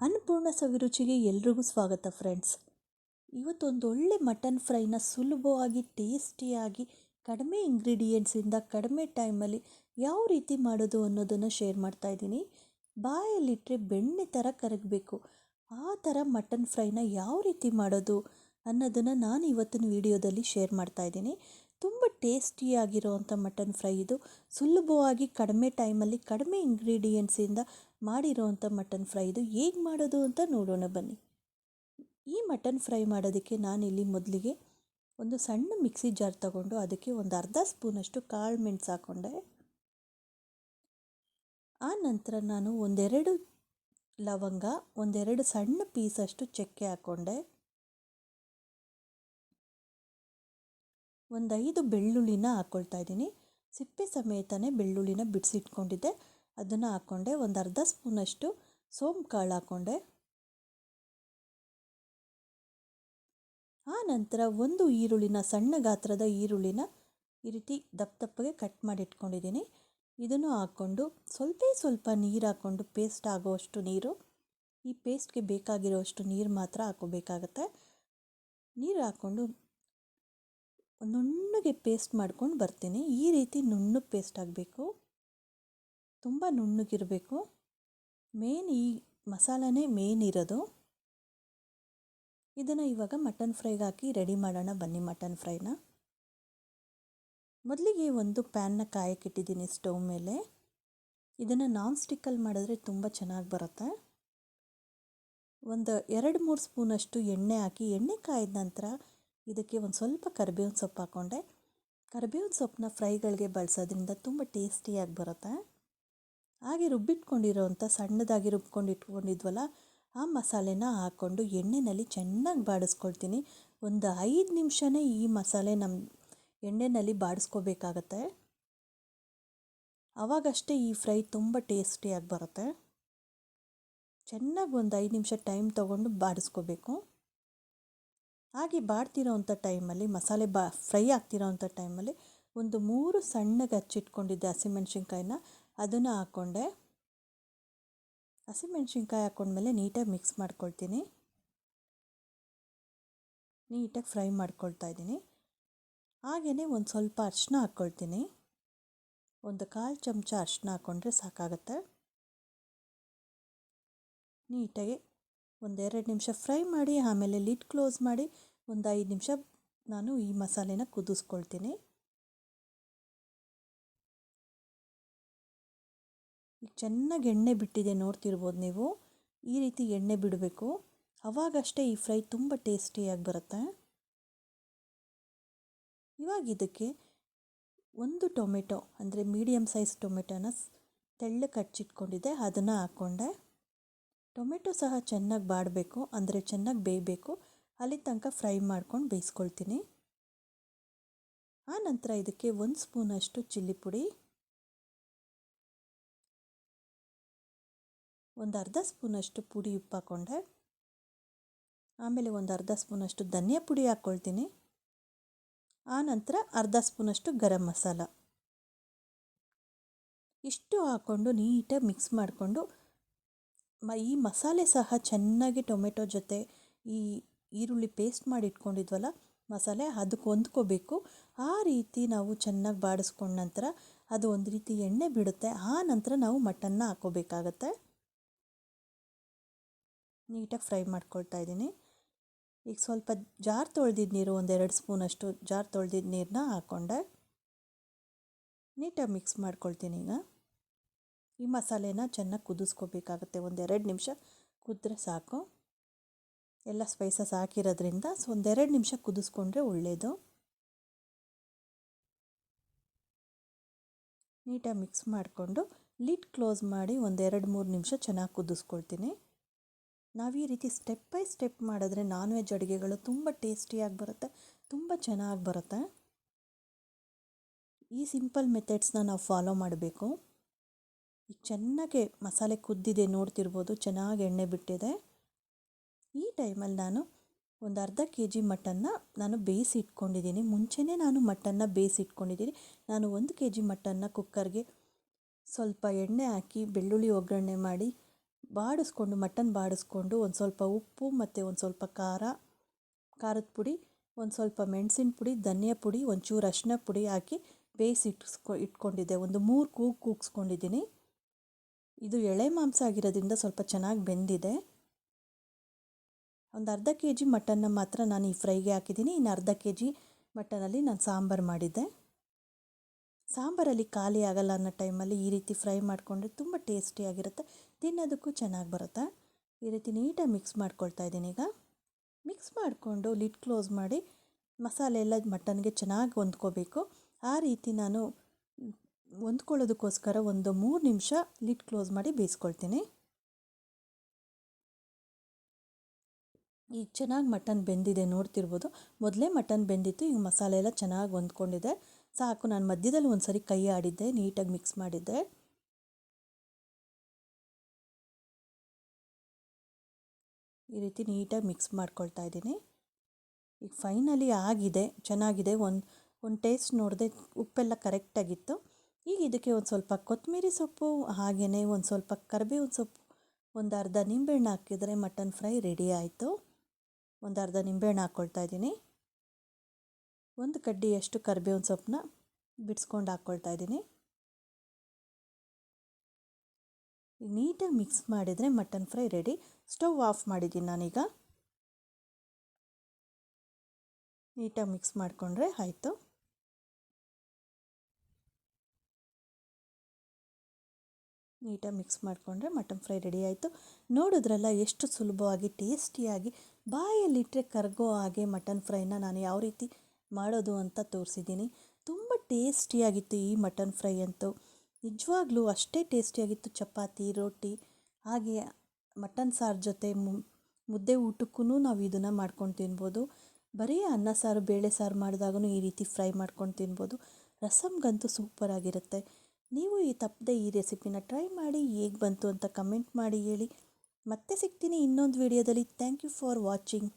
ಅನ್ನಪೂರ್ಣ ಸವಿರುಚಿಗೆ ಎಲ್ರಿಗೂ ಸ್ವಾಗತ ಫ್ರೆಂಡ್ಸ್. ಇವತ್ತೊಂದು ಒಳ್ಳೆ ಮಟನ್ ಫ್ರೈನ ಸುಲಭವಾಗಿ, ಟೇಸ್ಟಿಯಾಗಿ, ಕಡಿಮೆ ಇಂಗ್ರೀಡಿಯೆಂಟ್ಸಿಂದ ಕಡಿಮೆ ಟೈಮಲ್ಲಿ ಯಾವ ರೀತಿ ಮಾಡೋದು ಅನ್ನೋದನ್ನು ಶೇರ್ ಮಾಡ್ತಾ ಇದ್ದೀನಿ. ಬಾಯಲ್ಲಿಟ್ಟರೆ ಬೆಣ್ಣೆ ಥರ ಕರಗಬೇಕು. ಆ ಥರ ಮಟನ್ ಫ್ರೈನ ಯಾವ ರೀತಿ ಮಾಡೋದು ಅನ್ನೋದನ್ನು ನಾನು ಇವತ್ತಿನ ವಿಡಿಯೋದಲ್ಲಿ ಶೇರ್ ಮಾಡ್ತಾ ಇದ್ದೀನಿ. ತುಂಬ ಟೇಸ್ಟಿಯಾಗಿರೋವಂಥ ಮಟನ್ ಫ್ರೈ ಇದು. ಸುಲಭವಾಗಿ ಕಡಿಮೆ ಟೈಮಲ್ಲಿ ಕಡಿಮೆ ಇಂಗ್ರೀಡಿಯೆಂಟ್ಸಿಂದ ಮಾಡಿರೋವಂಥ ಮಟನ್ ಫ್ರೈ ಇದು. ಹೇಗೆ ಮಾಡೋದು ಅಂತ ನೋಡೋಣ ಬನ್ನಿ. ಈ ಮಟನ್ ಫ್ರೈ ಮಾಡೋದಕ್ಕೆ ನಾನಿಲ್ಲಿ ಮೊದಲಿಗೆ ಒಂದು ಸಣ್ಣ ಮಿಕ್ಸಿ ಜಾರ್ ತಗೊಂಡು ಅದಕ್ಕೆ ಒಂದು ಅರ್ಧ ಸ್ಪೂನಷ್ಟು ಕಾಳು ಮೆಣಸು ಹಾಕ್ಕೊಂಡೆ ಆ ನಂತರ ನಾನು ಒಂದೆರಡು ಲವಂಗ, ಒಂದೆರಡು ಸಣ್ಣ ಪೀಸಷ್ಟು ಚಕ್ಕೆ ಹಾಕ್ಕೊಂಡೆ ಒಂದು ಐದು ಬೆಳ್ಳುಳ್ಳಿನ ಹಾಕ್ಕೊಳ್ತಾ ಇದ್ದೀನಿ. ಸಿಪ್ಪೆ ಸಮೇತನೇ ಬೆಳ್ಳುಳ್ಳಿನ ಬಿಡಿಸಿಟ್ಕೊಂಡಿದ್ದೆ. ಅದನ್ನು ಹಾಕ್ಕೊಂಡೆ ಒಂದು ಅರ್ಧ ಸ್ಪೂನಷ್ಟು ಸೋಂಪು ಕಾಳು ಹಾಕ್ಕೊಂಡೆ ಆ ನಂತರ ಒಂದು ಈರುಳ್ಳಿನ ಸಣ್ಣ ಗಾತ್ರದ ಈರುಳ್ಳಿನ ಈ ರೀತಿ ದಪ್ಪ ದಪ್ಪಗೆ ಕಟ್ ಮಾಡಿ ಇಟ್ಕೊಂಡಿದ್ದೀನಿ. ಇದನ್ನು ಹಾಕ್ಕೊಂಡು ಸ್ವಲ್ಪ ಸ್ವಲ್ಪ ನೀರು ಹಾಕ್ಕೊಂಡು ಪೇಸ್ಟ್ ಆಗೋವಷ್ಟು ನೀರು, ಈ ಪೇಸ್ಟ್ಗೆ ಬೇಕಾಗಿರೋಷ್ಟು ನೀರು ಮಾತ್ರ ಹಾಕೋಬೇಕಾಗತ್ತೆ. ನೀರು ಹಾಕ್ಕೊಂಡು ನುಣ್ಣಗೆ ಪೇಸ್ಟ್ ಮಾಡ್ಕೊಂಡು ಬರ್ತೀನಿ. ಈ ರೀತಿ ನುಣ್ಣಗೆ ಪೇಸ್ಟ್ ಆಗಬೇಕು. ತುಂಬ ನುಣ್ಣಗಿರಬೇಕು. ಮೇನ್ ಈ ಮಸಾಲನೇ ಮೇನ್ ಇರೋದು. ಇದನ್ನು ಇವಾಗ ಮಟನ್ ಫ್ರೈಗೆ ಹಾಕಿ ರೆಡಿ ಮಾಡೋಣ. ಬನ್ನಿ ಮಟನ್ ಫ್ರೈನ. ಮೊದಲಿಗೆ ಒಂದು ಪ್ಯಾನ್ನ ಕಾಯಕ್ಕಿಟ್ಟಿದ್ದೀನಿ ಸ್ಟವ್ ಮೇಲೆ. ಇದನ್ನು ನಾನ್ ಸ್ಟಿಕ್ಕಲ್ಲಿ ಮಾಡಿದ್ರೆ ತುಂಬ ಚೆನ್ನಾಗಿ ಬರುತ್ತೆ. ಒಂದು ಎರಡು ಮೂರು ಸ್ಪೂನಷ್ಟು ಎಣ್ಣೆ ಹಾಕಿ, ಎಣ್ಣೆ ಕಾಯ್ದ ನಂತರ ಇದಕ್ಕೆ ಒಂದು ಸ್ವಲ್ಪ ಕರಿಬೇವಿನ ಸೊಪ್ಪು ಹಾಕ್ಕೊಂಡೆ ಕರಿಬೇವಿನ ಸೊಪ್ಪನ್ನ ಫ್ರೈಗಳಿಗೆ ಬಳಸೋದ್ರಿಂದ ತುಂಬ ಟೇಸ್ಟಿಯಾಗಿ ಬರುತ್ತೆ. ಹಾಗೆ ರುಬ್ಬಿಟ್ಕೊಂಡಿರೋವಂಥ ಸಣ್ಣದಾಗಿ ರುಬ್ಕೊಂಡು ಇಟ್ಕೊಂಡಿದ್ವಲ್ಲ ಆ ಮಸಾಲೆನ ಹಾಕ್ಕೊಂಡು ಎಣ್ಣೆಯಲ್ಲಿ ಚೆನ್ನಾಗಿ ಬಾಡಿಸ್ಕೊಳ್ತೀನಿ. ಒಂದು ಐದು ನಿಮಿಷನೇ ಈ ಮಸಾಲೆ ನಮ್ಮ ಎಣ್ಣೆಯಲ್ಲಿ ಬಾಡಿಸ್ಕೋಬೇಕಾಗತ್ತೆ. ಆವಾಗಷ್ಟೇ ಈ ಫ್ರೈ ತುಂಬ ಟೇಸ್ಟಿಯಾಗಿ ಬರುತ್ತೆ. ಚೆನ್ನಾಗಿ ಒಂದು ಐದು ನಿಮಿಷ ಟೈಮ್ ತೊಗೊಂಡು ಬಾಡಿಸ್ಕೋಬೇಕು. ಹಾಗೆ ಬಾಡ್ತಿರೋವಂಥ ಟೈಮಲ್ಲಿ, ಮಸಾಲೆ ಬಾ, ಫ್ರೈ ಆಗ್ತಿರೋವಂಥ ಟೈಮಲ್ಲಿ ಒಂದು ಮೂರು ಸಣ್ಣಗೆ ಹಚ್ಚಿಟ್ಕೊಂಡಿದ್ದೆ ಹಸಿಮೆಣ್ಸಿನ್ಕಾಯಿನ. ಅದನ್ನು ಹಾಕ್ಕೊಂಡೆ. ಹಸಿಮೆಣ್ಸಿನ್ಕಾಯಿ ಹಾಕ್ಕೊಂಡ್ಮೇಲೆ ನೀಟಾಗಿ ಮಿಕ್ಸ್ ಮಾಡ್ಕೊಳ್ತೀನಿ. ನೀಟಾಗಿ ಫ್ರೈ ಮಾಡ್ಕೊಳ್ತಾ ಇದ್ದೀನಿ. ಹಾಗೆಯೇ ಒಂದು ಸ್ವಲ್ಪ ಅರಿಶಿನ ಹಾಕ್ಕೊಳ್ತೀನಿ. ಒಂದು ಕಾಲು ಚಮಚ ಅರಿಶಿನ ಹಾಕ್ಕೊಂಡ್ರೆ ಸಾಕಾಗತ್ತೆ. ನೀಟಾಗಿ ಒಂದೆರಡು ನಿಮಿಷ ಫ್ರೈ ಮಾಡಿ, ಆಮೇಲೆ ಲಿಡ್ ಕ್ಲೋಸ್ ಮಾಡಿ ಒಂದು ಐದು ನಿಮಿಷ ನಾನು ಈ ಮಸಾಲೆನ ಕುದಿಸ್ಕೊಳ್ತೀನಿ. ಈಗ ಚೆನ್ನಾಗಿ ಎಣ್ಣೆ ಬಿಟ್ಟಿದೆ ನೋಡ್ತಿರ್ಬೋದು ನೀವು. ಈ ರೀತಿ ಎಣ್ಣೆ ಬಿಡಬೇಕು. ಅವಾಗಷ್ಟೇ ಈ ಫ್ರೈ ತುಂಬ ಟೇಸ್ಟಿಯಾಗಿ ಬರುತ್ತೆ. ಇವಾಗ ಇದಕ್ಕೆ ಒಂದು ಟೊಮೆಟೊ, ಅಂದರೆ ಮೀಡಿಯಮ್ ಸೈಜ್ ಟೊಮೆಟೊನ ತೆಳ್ಳಗೆ ಕಚ್ಚಿಟ್ಕೊಂಡಿದ್ದೆ ಅದನ್ನು ಹಾಕ್ಕೊಂಡೆ. ಟೊಮೆಟೊ ಸಹ ಚೆನ್ನಾಗಿ ಬಾಡಬೇಕು, ಅಂದರೆ ಚೆನ್ನಾಗಿ ಬೇಯಬೇಕು. ಅಲ್ಲಿ ತನಕ ಫ್ರೈ ಮಾಡ್ಕೊಂಡು ಬೇಯಿಸ್ಕೊಳ್ತೀನಿ. ಆ ನಂತರ ಇದಕ್ಕೆ ಒಂದು ಸ್ಪೂನಷ್ಟು ಚಿಲ್ಲಿ ಪುಡಿ, ಒಂದು ಅರ್ಧ ಸ್ಪೂನಷ್ಟು ಪುಡಿ ಉಪ್ಪು ಹಾಕ್ಕೊಂಡೆ ಆಮೇಲೆ ಒಂದು ಅರ್ಧ ಸ್ಪೂನಷ್ಟು ಧನಿಯಾ ಪುಡಿ ಹಾಕ್ಕೊಳ್ತೀನಿ ಆ ನಂತರ ಅರ್ಧ ಸ್ಪೂನಷ್ಟು ಗರಂ ಮಸಾಲ. ಇಷ್ಟು ಹಾಕ್ಕೊಂಡು ನೀಟಾಗಿ ಮಿಕ್ಸ್ ಮಾಡಿಕೊಂಡು ಮ, ಈ ಮಸಾಲೆ ಸಹ ಚೆನ್ನಾಗಿ ಟೊಮೆಟೊ ಜೊತೆ ಈ ಈರುಳ್ಳಿ ಪೇಸ್ಟ್ ಮಾಡಿ ಇಟ್ಕೊಂಡಿದ್ವಲ್ಲ, ಮಸಾಲೆ ಅದಕ್ಕೆ ಹೊಂದ್ಕೋಬೇಕು. ಆ ರೀತಿ ನಾವು ಚೆನ್ನಾಗಿ ಬಾಡಿಸ್ಕೊಂಡ ನಂತರ ಅದು ಒಂದು ರೀತಿ ಎಣ್ಣೆ ಬಿಡುತ್ತೆ. ಆ ನಂತರ ನಾವು ಮಟನ್ನ ಹಾಕೋಬೇಕಾಗತ್ತೆ. ನೀಟಾಗಿ ಫ್ರೈ ಮಾಡ್ಕೊಳ್ತಾ ಇದ್ದೀನಿ. ಈಗ ಸ್ವಲ್ಪ ಜಾರ್ ತೊಳೆದಿದ್ದ ನೀರು ಒಂದೆರಡು ಸ್ಪೂನಷ್ಟು ಜಾರ್ ತೊಳೆದಿದ್ದ ನೀರನ್ನ ಹಾಕ್ಕೊಂಡೆ ನೀಟಾಗಿ ಮಿಕ್ಸ್ ಮಾಡ್ಕೊಳ್ತೀನಿ ಈಗ. ಈ ಮಸಾಲೆನ ಚೆನ್ನಾಗಿ ಕುದಿಸ್ಕೋಬೇಕಾಗುತ್ತೆ. ಒಂದೆರಡು ನಿಮಿಷ ಕುದ್ರೆ ಸಾಕು. ಎಲ್ಲ ಸ್ಪೈಸಸ್ ಹಾಕಿರೋದ್ರಿಂದ ಸೊ ಒಂದೆರಡು ನಿಮಿಷ ಕುದಿಸ್ಕೊಂಡ್ರೆ ಒಳ್ಳೆಯದು ನೀಟಾಗಿ ಮಿಕ್ಸ್ ಮಾಡಿಕೊಂಡು ಲಿಡ್ ಕ್ಲೋಸ್ ಮಾಡಿ ಒಂದೆರಡು ಮೂರು ನಿಮಿಷ ಚೆನ್ನಾಗಿ ಕುದಿಸ್ಕೊಳ್ತೀನಿ. ನಾವು ಈ ರೀತಿ ಸ್ಟೆಪ್ ಬೈ ಸ್ಟೆಪ್ ಮಾಡಿದ್ರೆ ನಾನ್ ವೆಜ್ ಅಡುಗೆಗಳು ತುಂಬ ಟೇಸ್ಟಿಯಾಗಿ ಬರುತ್ತೆ, ತುಂಬ ಚೆನ್ನಾಗಿ ಬರುತ್ತೆ. ಈ ಸಿಂಪಲ್ ಮೆಥಡ್ಸ್ನ ನಾವು ಫಾಲೋ ಮಾಡಬೇಕು. ಈಗ ಚೆನ್ನಾಗೆ ಮಸಾಲೆ ಕುದ್ದಿದೆ ನೋಡ್ತಿರ್ಬೋದು, ಚೆನ್ನಾಗಿ ಎಣ್ಣೆ ಬಿಟ್ಟಿದೆ. ಈ ಟೈಮಲ್ಲಿ ನಾನು ಒಂದು ಅರ್ಧ ಕೆ ಜಿ ಮಟನ್ನ ನಾನು ಬೇಯಿಸಿ ಇಟ್ಕೊಂಡಿದ್ದೀನಿ. ಮುಂಚೆನೇ ನಾನು ಮಟನ್ನ ಬೇಯಿಸಿ ಇಟ್ಕೊಂಡಿದ್ದೀನಿ. ನಾನು ಒಂದು ಕೆ ಜಿ ಮಟನ್ನ ಕುಕ್ಕರ್ಗೆ ಸ್ವಲ್ಪ ಎಣ್ಣೆ ಹಾಕಿ, ಬೆಳ್ಳುಳ್ಳಿ ಒಗ್ಗರಣೆ ಮಾಡಿ ಬಾಡಿಸ್ಕೊಂಡು, ಮಟನ್ ಬಾಡಿಸ್ಕೊಂಡು ಒಂದು ಸ್ವಲ್ಪ ಉಪ್ಪು ಮತ್ತು ಒಂದು ಸ್ವಲ್ಪ ಖಾರ, ಖಾರದ ಪುಡಿ, ಒಂದು ಸ್ವಲ್ಪ ಮೆಣಸಿನ ಪುಡಿ, ಧನಿಯಾ ಪುಡಿ, ಒಂಚೂರು ಅರಿಶಿನ ಪುಡಿ ಹಾಕಿ ಬೇಯಿಸಿ ಇಟ್ಸ್ಕೊ, ಇಟ್ಕೊಂಡಿದ್ದೆ. ಒಂದು ಮೂರು ಕೂಗು ಕೂಗಿಸ್ಕೊಂಡಿದ್ದೀನಿ. ಇದು ಎಳೆ ಮಾಂಸ ಆಗಿರೋದ್ರಿಂದ ಸ್ವಲ್ಪ ಚೆನ್ನಾಗಿ ಬೆಂದಿದೆ. ಒಂದು ಅರ್ಧ ಕೆ ಜಿ ಮಟನ್ನ ಮಾತ್ರ ನಾನು ಈ ಫ್ರೈಗೆ ಹಾಕಿದ್ದೀನಿ. ಇನ್ನು ಅರ್ಧ ಕೆ ಜಿ ಮಟನಲ್ಲಿ ನಾನು ಸಾಂಬಾರು ಮಾಡಿದ್ದೆ. ಸಾಂಬಾರಲ್ಲಿ ಖಾಲಿ ಆಗಲ್ಲ ಅನ್ನೋ ಟೈಮಲ್ಲಿ ಈ ರೀತಿ ಫ್ರೈ ಮಾಡಿಕೊಂಡ್ರೆ ತುಂಬ ಟೇಸ್ಟಿಯಾಗಿರುತ್ತೆ ತಿನ್ನೋದಕ್ಕೂ ಚೆನ್ನಾಗಿ ಬರುತ್ತೆ? ಈ ರೀತಿ ನೀಟಾಗಿ ಮಿಕ್ಸ್ ಮಾಡ್ಕೊಳ್ತಾ ಇದ್ದೀನಿ ಈಗ. ಮಿಕ್ಸ್ ಮಾಡಿಕೊಂಡು ಲಿಡ್ ಕ್ಲೋಸ್ ಮಾಡಿ ಮಸಾಲೆ ಎಲ್ಲ ಮಟನ್ಗೆ ಚೆನ್ನಾಗಿ ಹೊಂದ್ಕೋಬೇಕು. ಆ ರೀತಿ ನಾನು ಹೊಂದ್ಕೊಳ್ಳೋದಕ್ಕೋಸ್ಕರ ಒಂದು ಮೂರು ನಿಮಿಷ ಲಿಡ್ ಕ್ಲೋಸ್ ಮಾಡಿ ಬೇಯಿಸ್ಕೊಳ್ತೀನಿ. ಈಗ ಚೆನ್ನಾಗಿ ಮಟನ್ ಬೆಂದಿದೆ, ನೋಡ್ತಿರ್ಬೋದು. ಮೊದಲೇ ಮಟನ್ ಬೆಂದಿತ್ತು, ಈಗ ಮಸಾಲೆ ಎಲ್ಲ ಚೆನ್ನಾಗಿ ಹೊಂದ್ಕೊಂಡಿದೆ. ಸಾಕು, ನಾನು ಮಧ್ಯದಲ್ಲಿ ಒಂದು ಸರಿ ಕೈ ಆಡಿದ್ದೆ, ನೀಟಾಗಿ ಮಿಕ್ಸ್ ಮಾಡಿದ್ದೆ. ಈ ರೀತಿ ನೀಟಾಗಿ ಮಿಕ್ಸ್ ಮಾಡ್ಕೊಳ್ತಾ ಇದ್ದೀನಿ. ಈಗ ಫೈನಲಿ ಆಗಿದೆ, ಚೆನ್ನಾಗಿದೆ. ಒಂದು ಒಂದು ಟೇಸ್ಟ್ ನೋಡಿದೆ ಉಪ್ಪೆಲ್ಲ ಕರೆಕ್ಟಾಗಿತ್ತು ಈಗ ಇದಕ್ಕೆ ಒಂದು ಸ್ವಲ್ಪ ಕೊತ್ತಂಬರಿ ಸೊಪ್ಪು, ಹಾಗೆಯೇ ಒಂದು ಸ್ವಲ್ಪ ಕರಿಬೇವಿನ ಸೊಪ್ಪು, ಒಂದು ಅರ್ಧ ನಿಂಬೆಹಣ್ಣು ಹಾಕಿದರೆ ಮಟನ್ ಫ್ರೈ ರೆಡಿ ಆಯಿತು. ಒಂದು ಅರ್ಧ ನಿಂಬೆಹಣ್ಣು ಹಾಕ್ಕೊಳ್ತಾ ಇದ್ದೀನಿ. ಒಂದು ಕಡ್ಡಿಯಷ್ಟು ಕರಿಬೇವಿನ ಸೊಪ್ಪನ್ನ ಬಿಡಿಸ್ಕೊಂಡು ಹಾಕ್ಕೊಳ್ತಾ ಇದ್ದೀನಿ. ನೀಟಾಗಿ ಮಿಕ್ಸ್ ಮಾಡಿದರೆ mutton fry ready. Stove off ಮಾಡಿದ್ದೀನಿ ನಾನೀಗ. ನೀಟಾಗಿ ಮಿಕ್ಸ್ ಮಾಡಿಕೊಂಡ್ರೆ ಆಯಿತು. ನೀಟಾಗಿ ಮಿಕ್ಸ್ ಮಾಡಿಕೊಂಡ್ರೆ ಮಟನ್ ಫ್ರೈ ರೆಡಿ ಆಯಿತು. ನೋಡಿದ್ರಲ್ಲ ಎಷ್ಟು ಸುಲಭವಾಗಿ, ಟೇಸ್ಟಿಯಾಗಿ, ಬಾಯಲ್ಲಿಟ್ಟರೆ ಕರಗೋ ಹಾಗೆ ಮಟನ್ ಫ್ರೈನ ನಾನು ಯಾವ ರೀತಿ ಮಾಡೋದು ಅಂತ ತೋರಿಸಿದ್ದೀನಿ. ತುಂಬ ಟೇಸ್ಟಿಯಾಗಿತ್ತು ಈ ಮಟನ್ ಫ್ರೈ ಅಂತೂ. ನಿಜವಾಗ್ಲೂ ಅಷ್ಟೇ ಟೇಸ್ಟಿಯಾಗಿತ್ತು. ಚಪಾತಿ ರೊಟ್ಟಿ ಹಾಗೆ ಮಟನ್ ಸಾರು ಜೊತೆ ಮುದ್ದೆ ಊಟಕ್ಕೂ ನಾವು ಇದನ್ನು ಮಾಡ್ಕೊಂಡು ತಿನ್ಬೋದು. ಬರೀ ಅನ್ನ ಸಾರು, ಬೇಳೆ ಸಾರು ಮಾಡಿದಾಗೂ ಈ ರೀತಿ ಫ್ರೈ ಮಾಡ್ಕೊಂಡು ತಿನ್ಬೋದು. ರಸಮ್ಗಂತೂ ಸೂಪರಾಗಿರುತ್ತೆ. ನೀವು ಈ ತಪ್ಪದೆ ಈ ರೆಸಿಪಿನ ಟ್ರೈ ಮಾಡಿ ಹೇಗೆ ಬಂತು ಅಂತ ಕಮೆಂಟ್ ಮಾಡಿ ಹೇಳಿ. ಮತ್ತೆ ಸಿಗ್ತೀನಿ ಇನ್ನೊಂದು ವಿಡಿಯೋದಲ್ಲಿ. Thank you for watching.